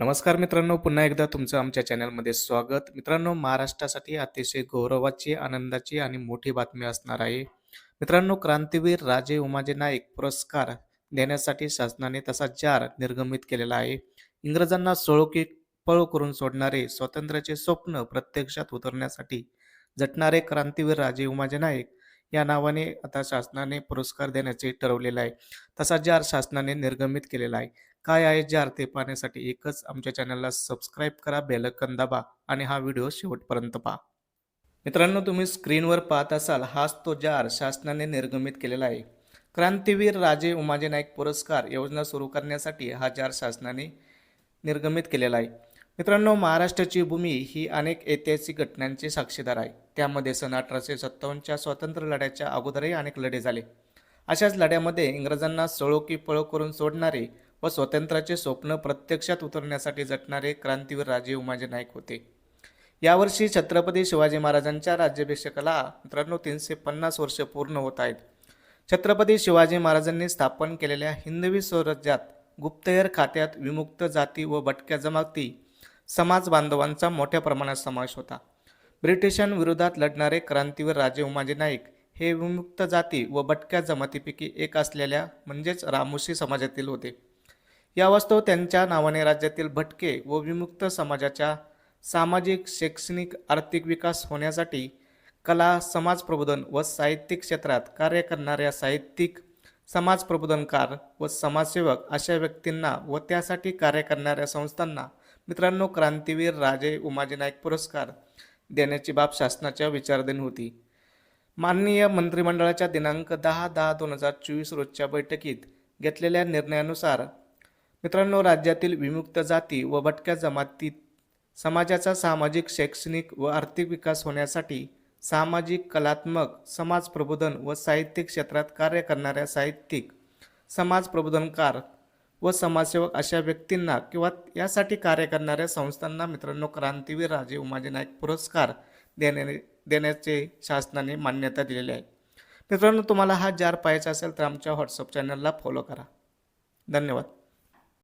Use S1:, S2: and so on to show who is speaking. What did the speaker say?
S1: नमस्कार मित्रांनो पुन्हा एकदा तुमचं आमच्या चॅनलमध्ये स्वागत. मित्रांनो महाराष्ट्रासाठी अतिशय गौरवाची आनंदाची आणि मोठी बातमी असणार आहे. मित्रांनो क्रांतीवीर राजे उमाजे नाईक पुरस्कार देण्यासाठी शासनाने तसा जार निर्गमित केलेला आहे. इंग्रजांना सोळोकी पळ करून सोडणारे स्वातंत्र्याचे स्वप्न प्रत्यक्षात उतरण्यासाठी झटणारे क्रांतीवीर राजे उमाजी नाईक या नावाने आता शासनाने पुरस्कार देण्याचे ठरवलेलं आहे. तसा जार शासनाने निर्गमित केलेला आहे. काय आहे जार ते पाहण्यासाठी एकच आमच्या चॅनलला सबस्क्राईब करा बेलकन दाबा आणि हा व्हिडिओ शेवटपर्यंत पहा. मित्रांनो तुम्ही स्क्रीनवर पाहत असाल हाच तो जार शासनाने निर्गमित केलेला आहे. क्रांतीवीर राजे उमाजी नाईक पुरस्कार योजना सुरू करण्यासाठी हा जार शासनाने निर्गमित केलेला आहे. मित्रांनो महाराष्ट्राची भूमी ही अनेक ऐतिहासिक घटनांची साक्षीदार आहे. त्यामध्ये सन अठराशे सत्तावन्नच्या स्वातंत्र्य लढ्याच्या अगोदरही अनेक लढे झाले. अशाच लढ्यामध्ये इंग्रजांना सळो की पळो करून सोडणारे व स्वातंत्र्याचे स्वप्न प्रत्यक्षात उतरण्यासाठी झटणारे क्रांतीवीर राजे उमाजी नाईक होते. यावर्षी छत्रपती शिवाजी महाराजांच्या राज्याभिषेकाला मित्रांनो तीनशे पन्नास वर्ष पूर्ण होत आहेत. छत्रपती शिवाजी महाराजांनी स्थापन केलेल्या हिंदवी स्वराज्यात गुप्तहेर खात्यात विमुक्त जाती व भटक्या जमाती समाज बांधवांचा मोठ्या प्रमाणात समावेश होता. ब्रिटिशांविरोधात लढणारे क्रांतीवीर राजे उमाजी नाईक हे विमुक्त जाती व भटक्या जमातीपैकी एक असलेल्या म्हणजेच रामोशी समाजातील होते. या वास्तव त्यांच्या नावाने राज्यातील भटके व विमुक्त समाजाच्या सामाजिक शैक्षणिक आर्थिक विकास होण्यासाठी कला समाज प्रबोधन व साहित्यिक क्षेत्रात कार्य करणाऱ्या साहित्यिक समाज प्रबोधनकार व समाजसेवक अशा व्यक्तींना व त्यासाठी कार्य करणाऱ्या संस्थांना मित्रांनो क्रांतीवीर राजे उमाजी नाईक पुरस्कार देण्याची बाब शासनाच्या विचारधीन होती. माननीय मंत्रिमंडळाच्या दिनांक दहा दहा दोन हजार चोवीस रोजच्या बैठकीत घेतलेल्या निर्णयानुसार मित्रांनो राज्यातील विमुक्त जाती व भटक्या जमातीत समाजाचा सामाजिक शैक्षणिक व आर्थिक विकास होण्यासाठी सामाजिक कलात्मक समाज प्रबोधन व साहित्यिक क्षेत्रात कार्य करणाऱ्या साहित्यिक समाज प्रबोधनकार व समाजसेवक अशा व्यक्तींना किंवा यासाठी कार्य करणाऱ्या संस्थांना मित्रांनो क्रांतीवीर राजे उमाजी नाईक पुरस्कार देण्याने देण्याचे शासनाने मान्यता दिलेली आहे. मित्रांनो तुम्हाला हा जार पाहायचा असेल तर आमच्या व्हॉट्सअप चॅनलला फॉलो करा. धन्यवाद.